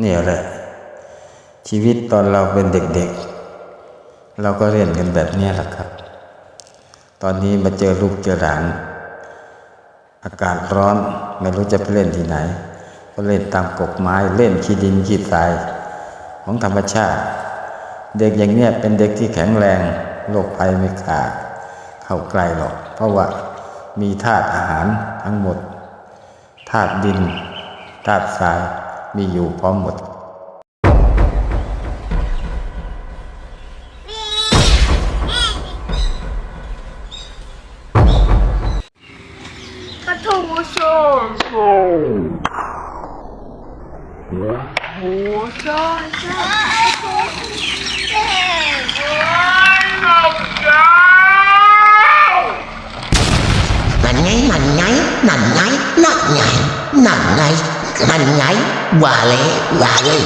เนี่ยแหละ ชีวิตตอนเราเป็นเด็กๆ เราก็เล่นกันแบบนี้แหละครับ ตอนนี้มาเจอลูกเจอหลาน อากาศร้อนไม่รู้จะไปเล่นที่ไหน ก็เล่นตามกกไม้เล่นขี้ดินขี้ทราย ของธรรมชาติ เด็กอย่างเนี้ยเป็นเด็กที่แข็งแรงโรคภัยไม่กล้าเข้าใกล้หรอก เพราะว่ามีธาตุอาหารทั้งหมดธาตุดินธาตุทราย มีอยู่พร้อมหมด กระทูโชว์โชว์โอ้โหโชว์โชว์เจ๊โอ้ยน้องเจ้า นั่นไงนั่นไงนั่นไงนั่นไงนั่นไง นั่นไงว่าเลยว่าเลย